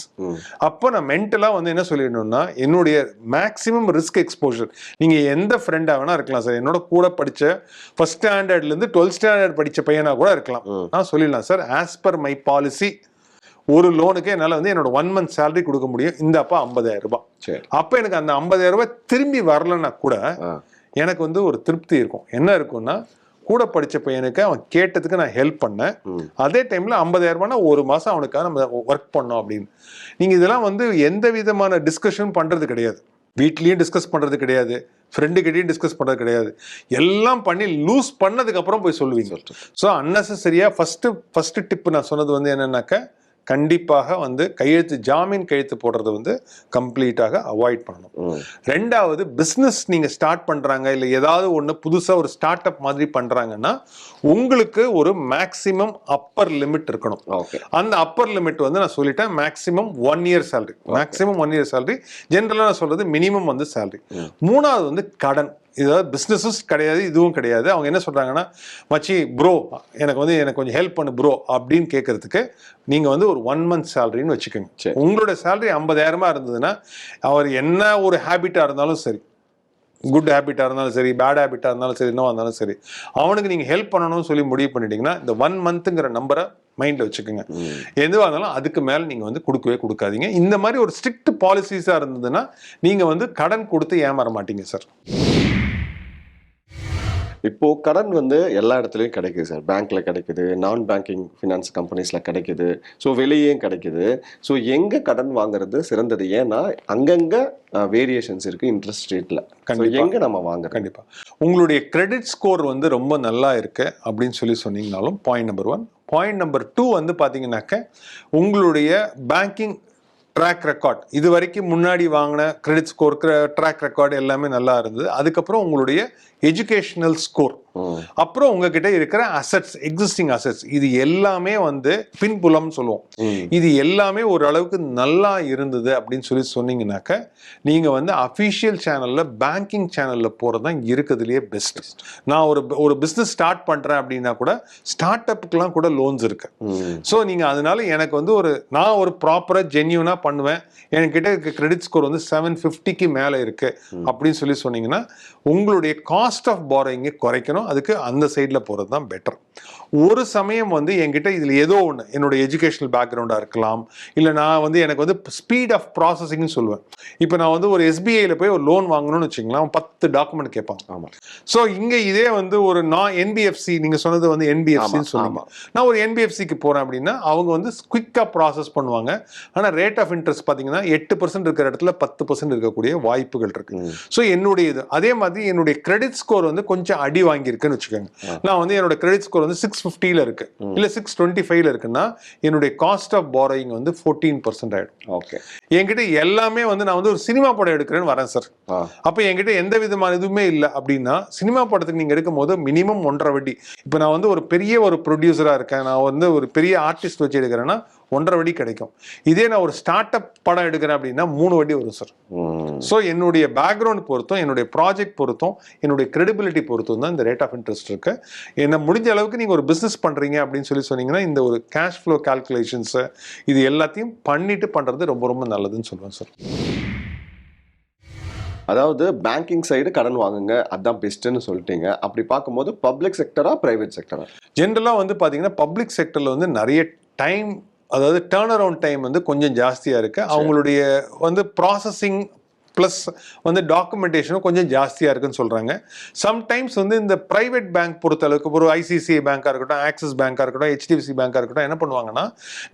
அப்போ நான் மென்டலாக வந்து என்ன சொல்லிடணும்னா என்னுடைய மேக்ஸிமம் ரிஸ்க் எக்ஸ்போஷர் நீங்கள் எந்த ஃப்ரெண்டாக வேணா இருக்கலாம் சார் என்னோட கூட படித்த ஃபர்ஸ்ட் ஸ்டாண்டர்ட்லேருந்து டுவெல்த் ஸ்டாண்டர்ட் படித்த பையனாக கூட இருக்கலாம். நான் சொல்லிடலாம் sir as per my policy ஒரு லோனுக்கு என்னால் வந்து என்னோட ஒன் மந்த் சேலரி கொடுக்க முடியும். இந்த அப்பா ஐம்பதாயிரம் ரூபாய். சரி. அப்போ எனக்கு அந்த ஐம்பதாயிரம் ரூபாய் திரும்பி வரலன்னா கூட எனக்கு வந்து ஒரு திருப்தி இருக்கும். என்ன இருக்கும்னா கூட படிச்ச பையனுக்கு அவன் கேட்டதுக்கு நான் ஹெல்ப் பண்ணேன். அதே டைம்ல ஐம்பதாயிரம் ரூபாய்னா ஒரு மாசம் அவனுக்காக நம்ம ஒர்க் பண்ணோம் அப்படின்னு. நீங்க இதெல்லாம் வந்து எந்த விதமான டிஸ்கஷன் பண்றது கிடையாது. வீட்லயும் டிஸ்கஸ் பண்றது கிடையாது. ஃப்ரெண்டு கிட்டயும் டிஸ்கஸ் பண்றது கிடையாது. எல்லாம் பண்ணி லூஸ் பண்ணதுக்கு அப்புறம் போய் சொல்லுவீங்க. ஸோ அன்னெசரியா ஃபர்ஸ்ட் ஃபர்ஸ்ட் டிப் நான் சொன்னது வந்து என்னன்னாக்க கண்டிப்பாக வந்து கையெழுத்து ஜாமீன் கையெழுத்து போடுறது வந்து கம்ப்ளீட்டாக அவாய்ட் பண்ணணும். ரெண்டாவது பிஸ்னஸ் நீங்க ஸ்டார்ட் பண்றாங்க இல்ல ஏதாவது ஒண்ணு புதுசா ஒரு ஸ்டார்ட் அப் மாதிரி பண்றாங்கன்னா உங்களுக்கு ஒரு மேக்சிமம் அப்பர் லிமிட் இருக்கணும். அந்த அப்பர் லிமிட் வந்து நான் சொல்லிட்டேன் maximum one year salary maximum one year salary ஜென்ரலாக நான் சொல்றது மினிமம் வந்து சேலரி மூணாவது வந்து கடன். இதாவது பிஸ்னஸஸ் கிடையாது இதுவும் கிடையாது. அவங்க என்ன சொல்றாங்கன்னா மச்சி ப்ரோ எனக்கு வந்து எனக்கு கொஞ்சம் ஹெல்ப் பண்ணு ப்ரோ அப்படின்னு கேட்கறதுக்கு நீங்க வந்து ஒரு ஒன் மந்த் சேலரின்னு வச்சுக்கோங்க. சரி. உங்களோட சேலரி ஐம்பதாயிரமா இருந்ததுன்னா அவர் என்ன ஒரு ஹேபிட்டா இருந்தாலும் சரி குட் ஹேபிட்டா இருந்தாலும் சரி பேட் ஹேபிட்டா இருந்தாலும் சரி என்னவா இருந்தாலும் சரி அவனுக்கு நீங்க ஹெல்ப் பண்ணணும்னு சொல்லி முடிவு பண்ணிட்டீங்கன்னா இந்த ஒன் மந்த்துங்கிற நம்பரை மைண்ட்ல வச்சுக்கோங்க. எதுவாக இருந்தாலும் அதுக்கு மேல நீங்க வந்து கொடுக்கவே கொடுக்காதீங்க. இந்த மாதிரி ஒரு ஸ்ட்ரிக்ட் பாலிசிஸா இருந்ததுன்னா நீங்க வந்து கடன் கொடுத்து ஏமாற மாட்டீங்க சார் இப்போ கடன் வந்து எல்லா இடத்துலையும் கிடைக்குது சார் பேங்க்ல கிடைக்குது நான் பேங்கிங் ஃபினான்ஸ் கம்பெனிஸ்ல கிடைக்குது. ஸோ வெளியேயும் கிடைக்குது. ஸோ எங்க கடன் வாங்குறது சிறந்தது? ஏன்னா அங்கங்க வேரியேஷன்ஸ் இருக்கு இன்ட்ரெஸ்ட் கண்டிப்பா. எங்க நம்ம வாங்குறோம் கண்டிப்பா. உங்களுடைய கிரெடிட் ஸ்கோர் வந்து ரொம்ப நல்லா இருக்கு அப்படின்னு சொல்லி சொன்னீங்கனாலும் point number one point number two வந்து பாத்தீங்கன்னாக்க உங்களுடைய பேங்கிங் ட்ராக் ரெக்கார்ட் இது வரைக்கும் முன்னாடி வாங்கின கிரெடிட் ஸ்கோர் ட்ராக் ரெக்கார்டு எல்லாமே நல்லா இருந்தது. அதுக்கப்புறம் உங்களுடைய எஜுகேஷனல் ஸ்கோர் அப்புறம் உங்ககிட்ட இருக்கிற அசெட்ஸ் எக்ஸிஸ்டிங் அசெட்ஸ் இது எல்லாமே வந்து பின்புலம்னு சொல்லுவோம். இது எல்லாமே ஓரளவுக்கு நல்லா இருந்தது அப்படின்னு சொல்லி சொன்னீங்கன்னாக்க நீங்க வந்து அஃபிஷியல் சேனல்ல பேங்கிங் சேனல்ல போறது தான் இருக்கிறதுலயே பெஸ்ட் நான் ஒரு ஒரு பிசினஸ் ஸ்டார்ட் பண்றேன் அப்படின்னா கூட ஸ்டார்ட் அப்புக்கெல்லாம் கூட லோன்ஸ் இருக்கு. ஸோ நீங்கள் அதனால எனக்கு வந்து ஒரு நான் ஒரு ப்ராப்பராக ஜென்யூனாக பண்ணுவேன். என்கிட்ட இருக்க கிரெடிட் ஸ்கோர் வந்து செவன் ஃபிஃப்டிக்கு மேலே இருக்கு அப்படின்னு சொல்லி சொன்னீங்கன்னா உங்களுடைய காஸ்ட் ஆஃப் பாரோயிங்கை குறைக்கணும். அதுக்கு அந்த சைடில் போகிறது தான் பெட்டர் ஒரு சமயம் வந்து என்கிட்ட இதில் ஏதோ ஒன்று என்னோட எஜுகேஷனல் பேக்ரவுண்டாக இருக்கலாம் இல்லை நான் வந்து எனக்கு வந்து ஸ்பீட் ஆஃப் ப்ராசஸிங்னு சொல்லுவேன். இப்போ நான் வந்து ஒரு எஸ்பிஐயில் போய் ஒரு லோன் வாங்கணும்னு வச்சுங்களேன் பத்து டாக்குமெண்ட் கேட்பாங்க ஆமா. ஸோ இங்கே இதே வந்து ஒரு நான் என்பிஎஃப்சி நீங்கள் சொன்னது வந்து என்பிஎஃப்சின்னு சொன்னீங்க. நான் ஒரு என்பிஎஃப்சிக்கு போகிறேன் அப்படின்னா அவங்க வந்து குயிக்காக ப்ராசஸ் பண்ணுவாங்க. ஆனால் ரேட் ஆஃப் இன்ட்ரெஸ்ட் பார்த்தீங்கன்னா எட்டு பர்சன்ட் இருக்கிற இடத்துல பத்து பர்சன்ட் இருக்கக்கூடிய வாய்ப்புகள் இருக்கு. ம். ஸோ என்னுடைய இது. அதே மாதிரி என்னுடைய கிரெடிட் ஸ்கோர் வந்து கொஞ்சம் அடி வாங்கியிருக்குன்னு வச்சுக்கோங்க. நான் வந்து என்னோட கிரெடிட் ஸ்கோர் வந்து சிக்ஸ் ஃபிஃப்டியில் இருக்கு. இல்லை சிக்ஸ் டுவெண்ட்டி ஃபைவ்ல இருக்குன்னா என்னுடைய காஸ்ட் ஆஃப் பாரோயிங் வந்து ஃபோர்டீன் பர்சன்ட் ஆயிடும். ஓகே. என்கிட்ட எல்லாமே வந்து நான் வந்து ஒரு சினிமா படம் எடுக்கிறேன்னு வரேன் சார். அப்போ என்கிட்ட எந்த விதமான இதுவுமே இல்லை. அப்படின்னா சினிமா படத்துக்கு நீங்கள் எடுக்கும் போது மினிமம் ஒன்றரை வட்டி. இப்போ நான் வந்து ஒரு பெரிய ஒரு ப்ரொடியூசராக இருக்கேன். நான் வந்து ஒரு பெரிய ஆர்டிஸ்ட் வச்சு எடுக்கிறேன்னா ஒன்றரை வட்டி கிடைக்கும். இதே நான் ஒரு ஸ்டார்ட் அப் படம் எடுக்கிறேன் அப்படின்னா மூணு வட்டி வரும் சார். ஸோ என்னுடைய பேக்ரவுண்ட் பொறுத்தும் என்னுடைய ப்ராஜெக்ட் பொறுத்தும் என்னுடைய கிரெடிபிலிட்டி பொறுத்தும் தான் இந்த ரேட் ஆஃப் இன்ட்ரெஸ்ட் இருக்கு. என்ன முடிஞ்ச அளவுக்கு நீங்கள் ஒரு பிஸ்னஸ் பண்ணுறீங்க அப்படின்னு சொல்லி சொன்னீங்கன்னா இந்த ஒரு கேஷ் ஃப்ளோ கால்குலேஷன்ஸு இது எல்லாத்தையும் பண்ணிட்டு பண்ணுறது ரொம்ப ரொம்ப நல்லதுன்னு சொல்லுவேன் சார் அதாவது பேங்கிங் சைடு கடன் வாங்குங்க அதான் பெஸ்ட்னு சொல்லிட்டீங்க. அப்படி பார்க்கும்போது பப்ளிக் செக்டரா பிரைவேட் செக்டரா ஜென்ரலாக வந்து பார்த்தீங்கன்னா பப்ளிக் செக்டரில் வந்து நிறைய டைம் அதாவது டேர்ன் அரவுண்ட் டைம் வந்து கொஞ்சம் ஜாஸ்தியாக இருக்குது அவங்களுடைய வந்து ப்ராசஸிங் ப்ளஸ் வந்து டாக்குமெண்டேஷனும் கொஞ்சம் ஜாஸ்தியாக இருக்குன்னு சொல்கிறாங்க சம்டைம்ஸ் வந்து இந்த ப்ரைவேட் பேங்க் பொறுத்த அளவுக்கு ஒரு ஐசிசிஐ பேங்காக இருக்கட்டும் ஆக்சிஸ் பேங்காக இருக்கட்டும் ஹெச்டிஎஃப்சி பேங்காக இருக்கட்டும் என்ன பண்ணுவாங்கன்னா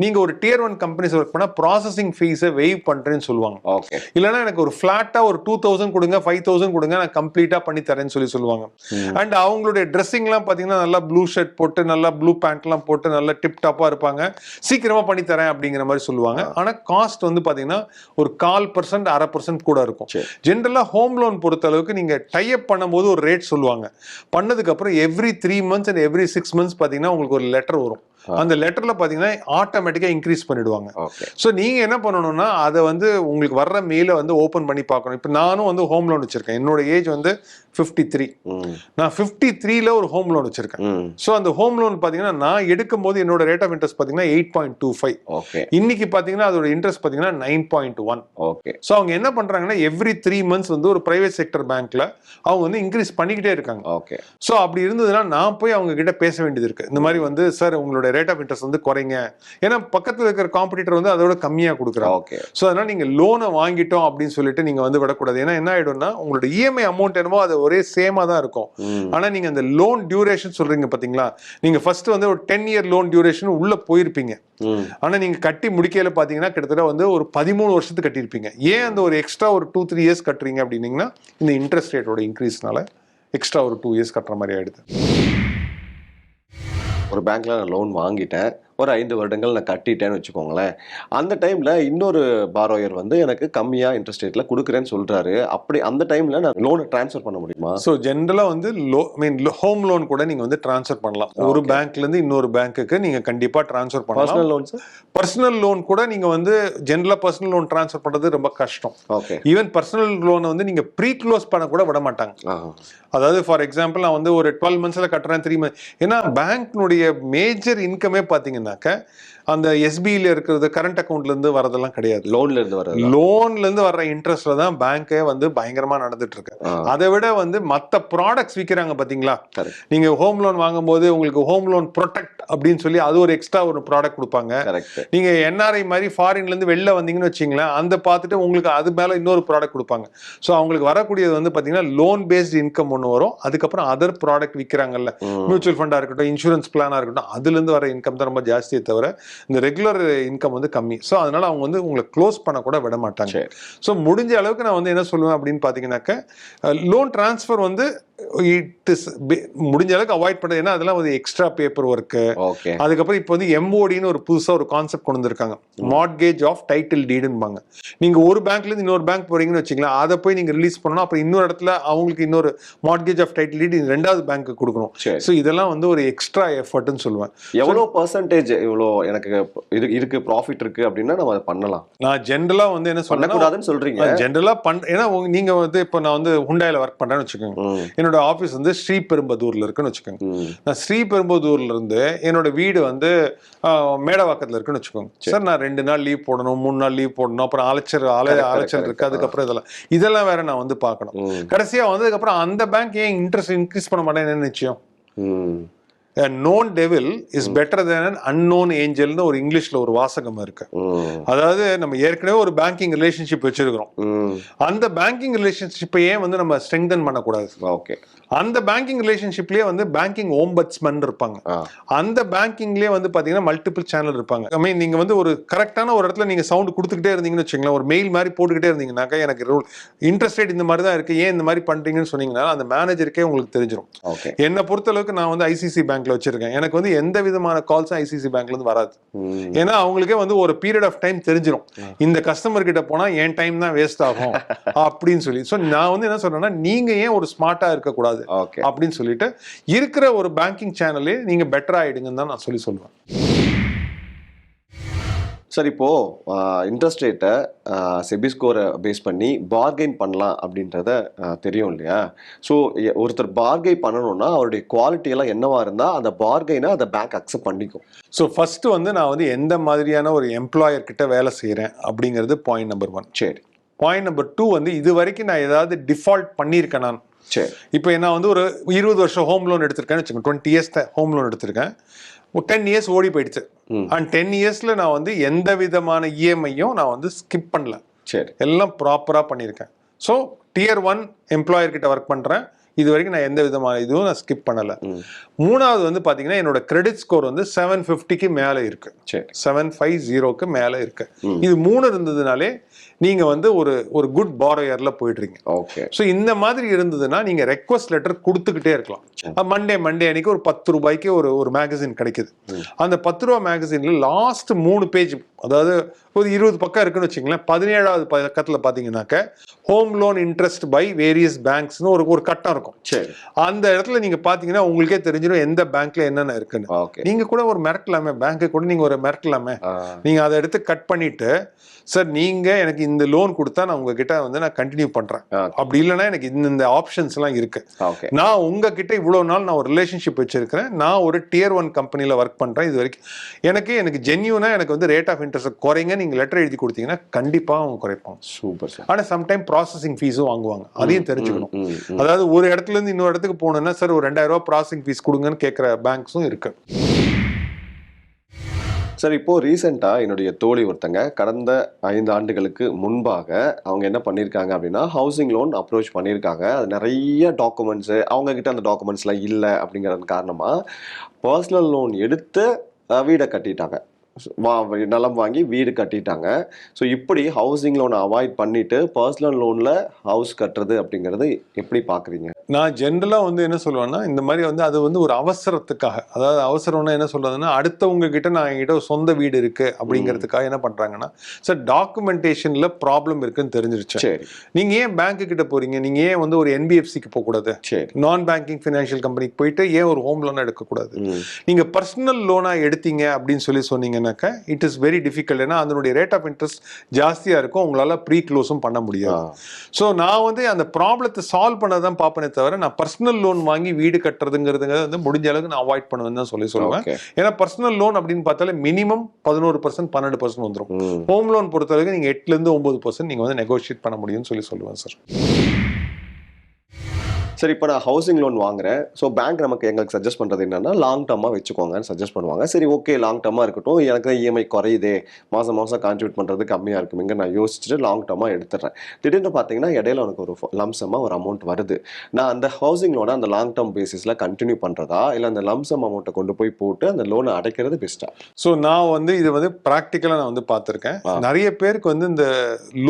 நீங்கள் ஒரு டியர் ஒன் கம்பெனிஸ் ஒர்க் பண்ணால் ப்ராசஸிங் ஃபீஸை வெய்வ் பண்ணுறேன்னு சொல்லுவாங்க. ஓகே இல்லைன்னா எனக்கு ஒரு ஃப்ளாட்டாக ஒரு டூ தௌசண்ட் கொடுங்க ஃபைவ் தௌசண்ட் கொடுங்க நான் கம்ப்ளீட்டாக பண்ணி தரேன்னு சொல்லி சொல்லுவாங்க. அண்ட் அவங்களுடைய ட்ரெஸ்ஸிங்லாம் பார்த்தீங்கன்னா நல்லா ப்ளூ ஷர்ட் போட்டு நல்லா ப்ளூ பேண்ட்லாம் போட்டு நல்லா டிப் டாப்பாக இருப்பாங்க. சீக்கிரமாக பண்ணி தரேன் அப்படிங்கிற மாதிரி சொல்லுவாங்க. ஆனால் காஸ்ட் வந்து பார்த்தீங்கன்னா ஒரு கால் பர்சன்ட் அரை பர்சன்ட் கூட இருக்கும். ஜென்ரலாக ஹோம் லோன் பொறுத்த அளவுக்கு நீங்கள் டைப் பண்ணும்போது ஒரு ரேட் சொல்லுவாங்க. பண்ணதுக்கப்புறம் every three months and every six months பார்த்தீங்கன்னா உங்களுக்கு ஒரு லெட்டர் வரும். அந்த லெட்டரில் பார்த்தீங்கன்னா ஆட்டோமேட்டிக்காக இன்க்ரீஸ் பண்ணிடுவாங்க. ஸோ நீங்கள் என்ன பண்ணணும்னா அதை வந்து உங்களுக்கு வர்ற மெயிலை வந்து ஓப்பன் பண்ணி பார்க்கணும் இப்போ நானும் வந்து ஹோம் லோன் வச்சுருக்கேன். என்னோட ஏஜ் வந்து ஃபிஃப்டி த்ரீ நான் ஃபிஃப்டி த்ரீல ஒரு ஹோம் லோன் வச்சுருக்கேன். ஸோ அந்த ஹோம் லோன் பார்த்தீங்கன்னா நான் எடுக்கும் போது என்னோட ரேட் ஆஃப் இன்ட்ரெஸ்ட் பார்த்தீங்கன்னா eight point two five okay. இன்னைக்கு பார்த்தீங்கன்னா அதோட இன்ட்ரெஸ்ட் பார்த்தீங்கன்னா nine point one okay. So அவங்க என்ன பண்ணுறாங்கன்னா எவ்ரி த்ரீ மந்த்ஸ் வந்து ஒரு பிரைவேட் செக்டர் பேங்க்ல அவங்க வந்து இன்க்ரீஸ் பண்ணிக்கிட்டே இருக்காங்க. ஓகே. ஸோ அப்படி இருந்ததுன்னா நான் போய் அவங்க கிட்ட பேச வேண்டியது இருக்கு. இந்த மாதிரி வந்து சார் உங்களோட ரேட் ஆஃப் இன்ட்ரெஸ்ட் வந்து குறைங்க. ஏன்னா பக்கத்தில் இருக்கிற காம்படிட்டர் வந்து அதோட கம்மியாக கொடுக்குறாங்க. ஓகே ஸோ அதனால நீங்க லோனை வாங்கிட்டோம் அப்படின்னு சொல்லிட்டு நீங்க வந்து விடக்கூடாது. ஏன்னா என்ன ஆயிடும்னா உங்களோட இஎம்ஐ அமௌண்ட் என்னமோ அது ஒரே சேமா தான் இருக்கும். ம். ஆனா நீங்க அந்த லோன் டியூரேஷன் சொல்றீங்க பாத்தீங்களா? நீங்க ஃபர்ஸ்ட் வந்து ஒரு டென் இயர் லோன் டியூரேஷன் உள்ள போயிருப்பீங்க. ம். ஆனா நீங்க கட்டி முடிக்கையில பாத்தீங்கன்னா கிட்டத்தட்ட வந்து ஒரு பதிமூணு வருஷத்துக்கு கட்டியிருப்பீங்க. ஏன் அந்த ஒரு எக்ஸ்ட்ரா ஒரு டூ த்ரீ இயர்ஸ் கட்டுறீங்க அப்படின்னீங்கன்னா இந்த இன்ட்ரெஸ்ட் ரேட்டோட இன்க்ரீஸ்னால எக்ஸ்ட்ரா ஒரு டூ இயர்ஸ் கட்டுற மாதிரி ஆயிடுது. ஒரு பேங்க்ல நான் லோன் வாங்கிட்டேன். ஒரு ஐந்து வருடங்கள் நான் கட்டிட்டேன்னு வச்சுக்கோங்களேன். அந்த டைம்ல இன்னொரு பாரோயர் வந்து எனக்கு கம்மியா இன்ட்ரெஸ்ட் ரேட்ல கொடுக்குறேன்னு சொல்றாரு. அப்படி அந்த டைம்ல நான் லோனை ட்ரான்ஸ்ஃபர் பண்ண முடியுமா? ஸோ ஜென்ரலாக வந்து லோ மீன் ஹோம் லோன் கூட நீங்க வந்து ட்ரான்ஸ்ஃபர் பண்ணலாம். ஒரு Okay. பேங்க்ல இருந்து இன்னொரு பேங்க்குக்கு நீங்க கண்டிப்பா ட்ரான்ஸ்ஃபர் பண்ணலாம். பர்சனல் லோன்ஸ் பர்சனல் லோன் கூட நீங்க வந்து ஜென்ரலா பர்சனல் லோன் ட்ரான்ஸ்ஃபர் பண்றது ரொம்ப கஷ்டம். ஓகே ஈவன் பர்சனல் லோனை வந்து நீங்க ப்ரீ க்ளோஸ் பண்ண கூட விட மாட்டாங்க. அதாவது ஃபார் எக்ஸாம்பிள் நான் வந்து ஒரு டுவெல் மந்த்ஸ்ல கட்டுறேன் த்ரீ மந்த் ஏன்னா பேங்க்னுடைய மேஜர் இன்கமே பாத்தீங்கன்னாக்க அந்த எஸ்பியில் இருக்கிறது கரண்ட் அக்கௌண்ட்ல இருந்து வரதெல்லாம் கிடையாது. லோன்ல இருந்து வர லோன்ல இருந்து வர்ற இன்ட்ரெஸ்ட்ல தான் பேங்கே வந்து பயங்கரமா நடந்துட்டு இருக்கு. அதை விட வந்து மத்த ப்ராடக்ட்ஸ் விக்கிறாங்க பாத்தீங்களா? கரெக்ட் நீங்க ஹோம் லோன் வாங்கும்போது உங்களுக்கு ஹோம் லோன் ப்ரொடெக்ட் அப்படின்னு சொல்லி அது ஒரு எக்ஸ்ட்ரா ஒரு ப்ராடக்ட் கொடுப்பாங்க. கரெக்ட் நீங்க என்ஆர்ஐ மாதிரி ஃபாரின்ல இருந்து வெளில வந்தீங்கன்னு வச்சீங்களேன் அந்த பார்த்துட்டு உங்களுக்கு அது மேல இன்னொரு ப்ராடக்ட் கொடுப்பாங்க. ஸோ அவங்களுக்கு வரக்கூடியது வந்து பாத்தீங்கன்னா லோன் பேஸ்டு இன்கம் ஒன்று வரும். அதுக்கப்புறம் அதர் ப்ராடக்ட் விற்கிறாங்கல்ல மியூச்சுவல் ஃபண்டா இருக்கட்டும் இன்சூரன்ஸ் பிளானா இருக்கட்டும் அதுல இருந்து வர இன்கம் தான் ரொம்ப ஜாஸ்தியே தவிர இந்த ரெகுலர் இன்கம் வந்து கம்மி. ஸோ அதனால அவங்க வந்து உங்களை க்ளோஸ் பண்ண கூட விட மாட்டாங்க. ஸோ முடிஞ்ச அளவுக்கு நான் வந்து என்ன சொல்லுவேன் அப்படின்னு பார்த்தீங்கன்னாக்க லோன் ட்ரான்ஸ்ஃபர் வந்து இட் இஸ் முடிஞ்ச அளவுக்கு அவாய்ட் பண்ணுறது ஏன்னா அதெல்லாம் வந்து எக்ஸ்ட்ரா பேப்பர் ஒர்க்கு ஓகே அதுக்கப்புறம் இப்போ வந்து எம்ஓடின்னு ஒரு புதுசா ஒரு கான்செப்ட் கொண்டு வந்திருக்காங்க. மார்ட்கேஜ் ஆஃப் டைட்டில் டீடுன்பாங்க நீங்க ஒரு பேங்க்ல இருந்து இன்னொரு பேங்க் போறீங்கன்னு வச்சுங்களேன் அதை போய் நீங்க ரிலீஸ் பண்ணணும். அப்புறம் இன்னொரு இடத்துல அவங்களுக்கு இன்னொரு மார்ட்கேஜ் ஆஃப் டைட்டில் டீட் ரெண்டாவது பேங்க்கு கொடுக்கணும். ஸோ இதெல்லாம் வந்து ஒரு எக்ஸ்ட்ரா எஃபர்ட்னு சொல்லுவேன். எவ்வளவு பர்சன்டேஜ் இவ்வளோ எனக்கு இரு- இருக்கு ப்ராஃபிட் இருக்கு அப்படின்னா நம்ம அதை பண்ணலாம். நான் ஜென்ரலா வந்து என்ன சொல்றேன் பண்ணக்கூடாதுன்னு சொல்றீங்க. ஜென்ரலா பண் ஏன்னா நீங்க வந்து இப்போ நான் வந்து ஹுண்டாயில ஒர்க் பண்றேன்னு வச்சுக்கோங்க. என்னோட ஆஃபீஸ் வந்து ஸ்ரீபெரும்பதூர்ல இருக்குன்னு வச்சுக்கோங்க. நான் ஸ்ரீபெரும்புதூர்ல இருந்து என்னோட வீடு வந்து மேடவாக்கத்துல இருக்குன்னு வச்சுக்கோங்க. சார். நான் ரெண்டு நாள் லீவ் போடணும் மூணு நாள் லீவ் போடணும் அப்புறம் அலைச்சல் அலை அலைச்சல் இருக்கு. அதுக்கப்புறம் இதெல்லாம். இதெல்லாம் வேற நான் வந்து பார்க்கணும். ம், கடைசியா வந்ததுக்கப்புறம் அந்த பேங்க் ஏன் இன்ட்ரெஸ்ட் இன்க்ரீஸ் பண்ண மாட்டேன்னு நிச்சயம்? ம். Known devil is better than an unknown ஏஞ்சல்னு ஒரு இங்கிலீஷ்ல ஒரு வாசகம் இருக்கு. ம், அதாவது நம்ம ஏற்கனவே ஒரு பேங்கிங் ரிலேஷன்ஷிப் வச்சிருக்கிறோம். ம். அந்த பேங்கிங் ரிலேஷன்ஷிப்பை ஏன் வந்து நம்ம ஸ்ட்ரெங்தன் பண்ணக்கூடாது. ஓகே அந்த பேங்கிங் ரிலேஷன்ஷிப்லயே வந்து பேங்கிங் ஓம்பட்ஸ்மன் இருப்பாங்க. அந்த பேங்கிங்லேயே வந்து பாத்தீங்கன்னா மல்டிபிள் சேனல் இருப்பாங்க. ஐ மீன் நீங்க வந்து ஒரு கரெக்டான ஒரு இடத்துல நீங்க சவுண்ட் கொடுத்துக்கிட்டே இருந்தீங்கன்னு வச்சுங்களேன் ஒரு மெயில் மாதிரி போட்டுக்கிட்டே இருந்தீங்கன்னாக்கா எனக்கு ரூல் இன்ட்ரெஸ்ட் ரேட் இந்த மாதிரி தான் இருக்கு. ஏன் இந்த மாதிரி பண்றீங்கன்னு சொன்னீங்கன்னா அந்த மேனேஜருக்கே உங்களுக்கு தெரிஞ்சிடும் ஓகே என்னை பொறுத்தளவுக்கு நான் வந்து ஐசிசி பேங்க்ல வச்சிருக்கேன். எனக்கு வந்து எந்த விதமான கால்ஸும் ஐசிசி பேங்க்ல இருந்து வராது. ஏன்னா அவங்களுக்கே வந்து ஒரு பீரியட் ஆஃப் டைம் தெரிஞ்சிடும் இந்த கஸ்டமர் கிட்ட போனா என் டைம் தான் வேஸ்ட் ஆகும் அப்படின்னு சொல்லி. ஸோ நான் வந்து என்ன சொல்றேன்னா நீங்க ஏன் ஒரு ஸ்மார்ட்டா இருக்கக்கூடாது ஓகே அப்படின்னு சொல்லிட்டு இருக்கிற ஒரு பேங்கிங் சேனலே நீங்க பெட்டர் ஆயிடுங்கன்னு தான் நான் சொல்லி சொல்லுவேன். சார் இப்போ இன்ட்ரெஸ்ட் ரேட்டை செபி ஸ்கோரை பேஸ் பண்ணி பார்கெயின் பண்ணலாம் அப்படின்றத தெரியும் இல்லையா? ஸோ ஒருத்தர் பார்கெயின் பண்ணணும்னா அவருடைய குவாலிட்டி எல்லாம் என்னவா இருந்தா அந்த பார்கெயினை அந்த பேங்க் அக்செப்ட் பண்ணிக்கும். ஸோ ஃபர்ஸ்ட் வந்து நான் வந்து எந்த மாதிரியான ஒரு எம்ப்ளாயர் கிட்ட வேலை செய்கிறேன் அப்படிங்கிறது பாயிண்ட் நம்பர் ஒன் சரி. பாயிண்ட் நம்பர் டூ வந்து இது வரைக்கும் நான் ஏதாவது டிஃபால்ட் பண்ணியிருக்கேன் நான். சரி. இப்போ நான் வந்து ஒரு இருபது வருஷம் ஹோம் லோன் எடுத்திருக்கேன்னு வச்சுக்கோங்க டுவெண்ட்டி இயர்ஸ் ஹோம் லோன் எடுத்திருக்கேன். டென் இயர்ஸ் ஓடி போயிடுச்சு. அண்ட் டென் இயர்ஸ்ல நான் வந்து எந்த விதமான இஎம்ஐயும் நான் வந்து ஸ்கிப் பண்ணல. சரி. எல்லாம் ப்ராப்பராக பண்ணியிருக்கேன். ஸோ டியர் ஒன் எம்ப்ளாயர் கிட்ட ஒர்க் பண்ணுறேன் இது வரைக்கும் நான் எந்த விதமான இதுவும் நான் ஸ்கிப் பண்ணலை. மூணாவது வந்து பார்த்தீங்கன்னா என்னோட கிரெடிட் ஸ்கோர் வந்து செவன் ஃபிஃப்டிக்கு மேலே இருக்கு. சரி. செவன் ஃபைவ் ஜீரோக்கு மேலே இருக்கு. இது மூணு இருந்ததுனாலே நீங்க வந்து ஒரு ஒரு குட் பாரோயர்ல போயிடுறீங்க ஓகே ஸோ இந்த மாதிரி இருந்ததுன்னா நீங்க ரெக்வஸ்ட் லெட்டர் கொடுத்துக்கிட்டே இருக்கலாம். மண்டே மண்டே அன்னைக்கு ஒரு பத்து ரூபாய்க்கு ஒரு ஒரு மேகசின் கிடைக்குது. அந்த பத்து ரூபா மேகசின்ல லாஸ்ட் மூணு பேஜ் அதாவது ஒரு இருபது பக்கம் இருக்குன்னு வச்சுங்களேன் பதினேழாவது பக்கத்துல பாத்தீங்கன்னாக்க home loan interest by various பேங்க்ஸ்னு ஒரு ஒரு கட்டம் இருக்கும். சரி. அந்த இடத்துல நீங்க பாத்தீங்கன்னா உங்களுக்கே தெரிஞ்சிடும் எந்த பேங்க்ல என்னென்ன இருக்குன்னு. நீங்க கூட ஒரு மிரட்டலாமே பேங்க்கு கூட நீங்க ஒரு மிரட்டலாமே. நீங்க அதை எடுத்து கட் பண்ணிட்டு சார் நீங்க எனக்கு இந்த லோன் கொடுத்தா நான் உங்ககிட்ட வந்து நான் கண்டினியூ பண்றேன். அப்படி இல்லைன்னா எனக்கு இந்த ஆப்ஷன்ஸ் எல்லாம் இருக்கு. நான் உங்ககிட்ட இவ்வளவு நாள் நான் ஒரு ரிலேஷன்ஷிப் வச்சிருக்கிறேன். நான் ஒரு டியர் ஒன் கம்பெனில ஒர்க் பண்றேன் இது வரைக்கும். எனக்கு எனக்கு ஜென்யூனா எனக்கு வந்து ரேட் ஆஃப் இன்ட்ரெஸ்ட் குறைங்க. நீங்க லெட்டர் எழுதி கொடுத்தீங்கன்னா கண்டிப்பா அவங்க குறைப்பாங்க. சூப்பர் சார் ஆனா சம்டைம் ப்ராசஸிங் ஃபீஸும் வாங்குவாங்க. அதையும் தெரிஞ்சுக்கணும். அதாவது ஒரு இடத்துல இருந்து இன்னொரு இடத்துக்கு போகணும்னா சார் ஒரு ரெண்டாயிரம் ரூபாய் ப்ராசஸிங் ஃபீஸ் கொடுங்கன்னு கேட்குற பேங்க்ஸும் இருக்கு. சார் இப்போ ரீசெண்டாக என்னுடைய தோழி ஒருத்தங்க கடந்த ஐந்து ஆண்டுகளுக்கு முன்பாக அவங்க என்ன பண்ணியிருக்காங்க அப்படின்னா ஹவுசிங் லோன் அப்ரோச் பண்ணியிருக்காங்க அது நிறைய டாக்குமெண்ட்ஸு அவங்க கிட்ட அந்த டாக்குமெண்ட்ஸ்லாம் இல்லை அப்படிங்கிறது காரணமாக பர்சனல் லோன் எடுத்து வீடை கட்டிட்டாங்க. வா நிலம் வாங்கி வீடு கட்டிட்டாங்க. ஸோ இப்படி ஹவுசிங் லோனை அவாய்ட் பண்ணிட்டு பர்சனல் லோன்ல ஹவுஸ் கட்டுறது அப்படிங்கிறது எப்படி பாக்குறீங்க? நான் ஜென்ரலாக வந்து என்ன சொல்லுவேன்னா இந்த மாதிரி வந்து அது வந்து ஒரு அவசரத்துக்காக. அதாவது அவசரம்னா என்ன சொல்றதுன்னா அடுத்தவங்க கிட்ட நான் என்கிட்ட சொந்த வீடு இருக்கு அப்படிங்கிறதுக்காக என்ன பண்றாங்கன்னா சார் டாக்குமெண்டேஷன்ல ப்ராப்ளம் இருக்குன்னு தெரிஞ்சிருச்சு. சரி. நீங்க ஏன் பேங்க்கு கிட்ட போறீங்க? நீங்க ஏன் வந்து ஒரு என்பிஎஃப்சிக்கு போகக்கூடாது? சரி. நான் பேங்கிங் ஃபினான்ஷியல் கம்பெனிக்கு போயிட்டு ஏன் ஒரு ஹோம் லோன் எடுக்கக்கூடாது? ம். நீங்க பர்சனல் லோனா எடுத்தீங்க அப்படின்னு சொல்லி சொன்னீங்கன்னாக்க இட் இஸ் வெரி டிஃபிகல்ட் ஏன்னா அதனுடைய ரேட் ஆஃப் இன்ட்ரெஸ்ட் ஜாஸ்தியா இருக்கும். உங்களால ப்ரீ க்ளோஸும் பண்ண முடியாது. ஸோ நான் வந்து அந்த ப்ராப்ளத்தை சால்வ் பண்ண தான் பார்ப்பனே தவிர நான் பர்சனல் லோன் வாங்கி வீடு கட்டுறதுங்கிறதுங்க வந்து முடிஞ்ச அளவுக்கு நான் அவாய்ட் பண்ணுவேன் தான் சொல்லி சொல்லுவேன். ஏன்னா பர்சனல் லோன் அப்படின்னு பார்த்தாலே மினிமம் பதினோரு பர்சன்ட் பன்னெண்டு பர்சன்ட் வந்துடும் ஹோம் லோன் பொறுத்தவரைக்கும் நீங்க எட்டுல இருந்து ஒன்பது பர்சன்ட் நீங்க வந்து நெகோஷியேட் பண்ண முடியும்னு சொல்லி சொல்லுவேன் சார் சரி இப்போ நான் ஹவுசிங் லோன் வாங்குறேன். ஸோ பேங்க் நமக்கு எங்களுக்கு சஜஸ்ட் பண்ணுறது என்னன்னா லாங் டர்மாக வச்சுக்கோங்கன்னு சஜஸ்ட் பண்ணுவாங்க. சரி ஓகே லாங் டர்மாக இருக்கட்டும். எனக்கு இஎம்ஐ குறையுதே. மாதம் மாதம் கான்ட்ரிபியூட் பண்ணுறது கம்மியாக இருக்குமிங்க நான் யோசிச்சுட்டு லாங் டர்மாக எடுத்துடுறேன். திடீர்னு பார்த்தீங்கன்னா இடையில எனக்கு ஒரு லம்சமாக ஒரு அமௌண்ட் வருது. நான் அந்த ஹவுசிங் லோனை அந்த லாங் டர்ம் பேசிஸில் கண்டினியூ பண்ணுறதா இல்லை அந்த லம்சம் அமௌண்ட்டை கொண்டு போய் போட்டு அந்த லோனை அடைக்கிறது பெஸ்ட்டா ஸோ நான் வந்து இது வந்து ப்ராக்டிக்கலாக நான் வந்து பார்த்துருக்கேன். நிறைய பேருக்கு வந்து இந்த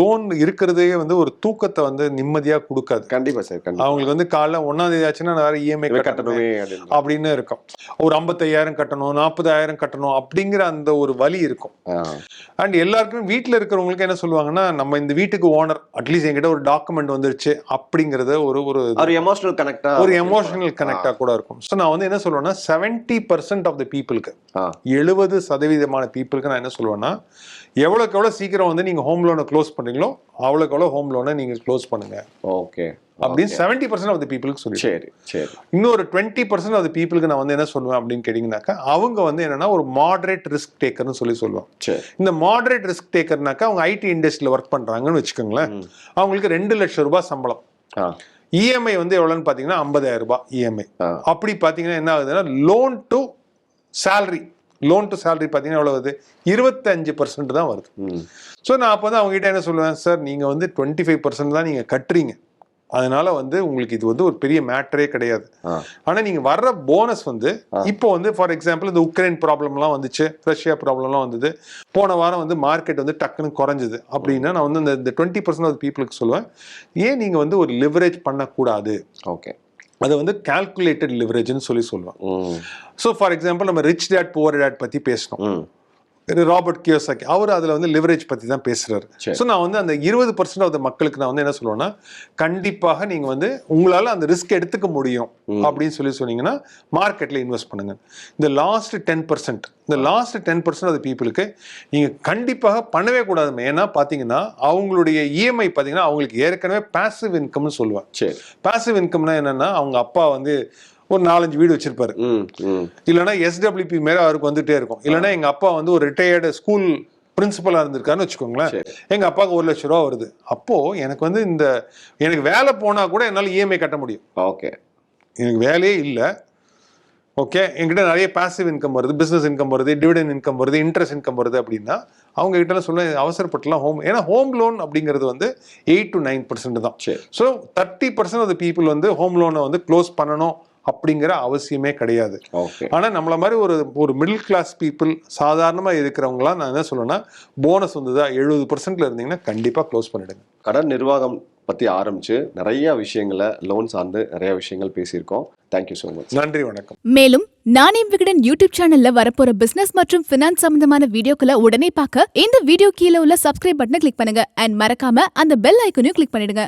லோன் இருக்கிறதே வந்து ஒரு தூக்கத்தை வந்து நிம்மதியாக கொடுக்காது. கண்டிப்பாக சார் அவங்களுக்கு வந்து காலைல ஒன்றாம் தேதி ஆச்சுன்னா வேற இஎம்ஐ கட்டணுமே அப்படின்னு இருக்கும். ஒரு ஐம்பத்தையாயிரம் கட்டணும் நாற்பதாயிரம் கட்டணும் அப்படிங்கிற அந்த ஒரு வலி இருக்கும். அண்ட் எல்லாருக்குமே வீட்டில் இருக்கிறவங்களுக்கு என்ன சொல்லுவாங்கன்னா நம்ம இந்த வீட்டுக்கு ஓனர் அட்லீஸ்ட் என்கிட்ட ஒரு டாக்குமெண்ட் வந்துருச்சு அப்படிங்கறத ஒரு ஒரு ஒரு எமோஷனல் கனெக்டா ஒரு எமோஷனல் கனெக்டா கூட இருக்கும். ஸோ நான் வந்து என்ன சொல்லுவேன்னா செவன்டி பர்சன்ட் ஆஃப் த பீப்புளுக்கு. எழுபது சதவீதமான பீப்புளுக்கு நான் என்ன சொல்லுவேன்னா எவ்வளோக்கு எவ்வளோ சீக்கிரம் வந்து நீங்கள் ஹோம் லோனை க்ளோஸ் பண்ணீங்களோ அவ்வளோக்கு எவ்வளோ ஹோம் லோனை நீங்கள் க்ளோஸ் பண்ணுங்க. ஓகே. அப்படின்னு செவன்டி பர்சன்ட் ஆஃப் த பீப்புளுக்கு சொல்லி சரி சரி. இன்னொரு டுவெண்ட்டி பர்சன்ட் ஆஃப் த பீப்புளுக்கு நான் வந்து என்ன சொல்லுவேன் அப்படின்னு கேட்டிங்கனாக்கா அவங்க வந்து என்னன்னா ஒரு மாடரேட் ரிஸ்க் டேக்கர்னு சொல்லி சொல்லுவேன் சரி. இந்த மாடரேட் ரிஸ்க் டேக்கர்னாக்கா அவங்க ஐடி இண்டஸ்ட்ரியில் ஒர்க் பண்ணுறாங்கன்னு வச்சுக்கோங்களேன். அவங்களுக்கு ரெண்டு லட்சம் ரூபாய் சம்பளம். இஎம்ஐ வந்து எவ்வளோன்னு பார்த்தீங்கன்னா ஐம்பதாயிரம் ரூபாய் இஎம்ஐ ஆ. அப்படி பார்த்தீங்கன்னா என்ன ஆகுதுன்னா loan to salary. Loan to salary பார்த்தீங்கன்னா எவ்வளோ வருது? இருபத்தஞ்சு பர்சன்ட் தான் வருது. ஸோ நான் அப்போ வந்து அவங்ககிட்ட என்ன சொல்லுவேன்? சார் நீங்கள் வந்து டுவெண்ட்டி ஃபைவ் பர்சன்ட் தான் நீங்கள் கட்டுறீங்க. அதனால வந்து உங்களுக்கு இது வந்து ஒரு பெரிய மேட்டரே கிடையாது. ஆ. ஆனால் நீங்கள் வர்ற போனஸ் வந்து இப்போ வந்து ஃபார் எக்ஸாம்பிள் இந்த உக்ரைன் ப்ராப்ளம்லாம் வந்துச்சு ரஷ்யா ப்ராப்ளம்லாம் வந்தது. போன வாரம் வந்து மார்க்கெட் வந்து டக்குன்னு குறைஞ்சுது. அப்படின்னா நான் வந்து இந்த டுவெண்ட்டி பர்சன்ட் ஆஃப் பீப்புளுக்கு சொல்லுவேன் ஏன் நீங்கள் வந்து ஒரு லிவரேஜ் பண்ணக்கூடாது? ஓகே அது வந்து கால்குலேட்டட் லிவரேஜ்னு சொல்லி சொல்லுவேன். ஸோ ஃபார் எக்ஸாம்பிள் நம்ம ரிச் டேட் புவர் டேட் பற்றி பேசணும். ம் ராபர்ட் கியோசாக்கி அவர் அதில் வந்து லிவரேஜ் பற்றி தான் பேசுறாரு. சரி. ஸோ நான் வந்து அந்த இருபது பர்சன்ட் ஆஃப் மக்களுக்கு நான் வந்து என்ன சொல்லுவேன்னா கண்டிப்பாக நீங்கள் வந்து உங்களால் அந்த ரிஸ்க் எடுத்துக்க முடியும் அப்படின்னு சொல்லி சொன்னீங்கன்னா மார்க்கெட்டில் இன்வெஸ்ட் பண்ணுங்க. இந்த லாஸ்ட் டென் பர்சன்ட் இந்த லாஸ்ட் டென் பர்சன்ட் ஆஃப் பீப்புளுக்கு நீங்கள் கண்டிப்பாக பண்ணவே கூடாது ஏன்னா பார்த்தீங்கன்னா அவங்களுடைய இஎம்ஐ பார்த்தீங்கன்னா அவங்களுக்கு ஏற்கனவே பாசிவ் இன்கம்னு சொல்லுவேன். சரி. பாசிவ் இன்கம்னா என்னன்னா அவங்க அப்பா வந்து ஒரு நாலஞ்சு வீடு வச்சிருப்பாரு. ம் ம். இல்லைன்னா எஸ்டபிள்யூபி மேல அவருக்கு வந்துட்டே இருக்கும். இல்லைன்னா எங்க அப்பா வந்து ஒரு ரிட்டையர்டு ஸ்கூல் பிரின்சிபலா இருந்திருக்காருன்னு வச்சுக்கோங்களேன். சரி. எங்க அப்பாவுக்கு ஒரு லட்ச ரூபா வருது. அப்போ எனக்கு வந்து இந்த எனக்கு வேலை போனா கூட என்னால் இஎம்ஐ கட்ட முடியும். ஓகே. எனக்கு வேலையே இல்லை. ஓகே என்கிட்ட நிறைய பாசிவ் இன்கம் வருது பிசினஸ் இன்கம் வருது டிவிடன் இன்கம் வருது இன்ட்ரெஸ்ட் இன்கம் வருது அப்படின்னா அவங்க கிட்ட சொல்ல அவசரப்பட்டுலாம் ஹோம் ஏன்னா ஹோம் லோன் அப்படிங்கிறது வந்து எயிட் டு நைன் பர்சன்ட் தான். So thirty percent of people வந்து ஹோம் லோனை வந்து க்ளோஸ் பண்ணணும். அப்படிங்கிற அவசியமே கிடையாது. ஓகே. ஆனா நம்மள மாதிரி ஒரு ஒரு மிடில் கிளாஸ் பீப்புள் சாதாரணமா இருக்கிறவங்களாம் நான் என்ன சொல்லுவேன்னா போனஸ் வந்ததா எழுபது பர்சன்ட்ல இருந்தீங்கன்னா கண்டிப்பா க்ளோஸ் பண்ணிடுங்க. கடன் நிர்வாகம் பத்தி ஆரம்பிச்சு நிறைய விஷயங்களை லோன் சார்ந்து நிறைய விஷயங்கள் பேசியிருக்கோம். தேங்க்யூ ஸோ மச் நன்றி வணக்கம். மேலும் நாணயம் விகடன் யூடியூப் சேனல்ல வரப்போற பிசினஸ் மற்றும் பினான்ஸ் சம்பந்தமான வீடியோக்களை உடனே பார்க்க இந்த வீடியோ கீழே உள்ள சப்ஸ்கிரைப் பட்டனை கிளிக் பண்ணுங்க. அண்ட் மறக்காம அந்த பெல் ஐக்கனையும் கிளிக் பண்ணிடுங்க.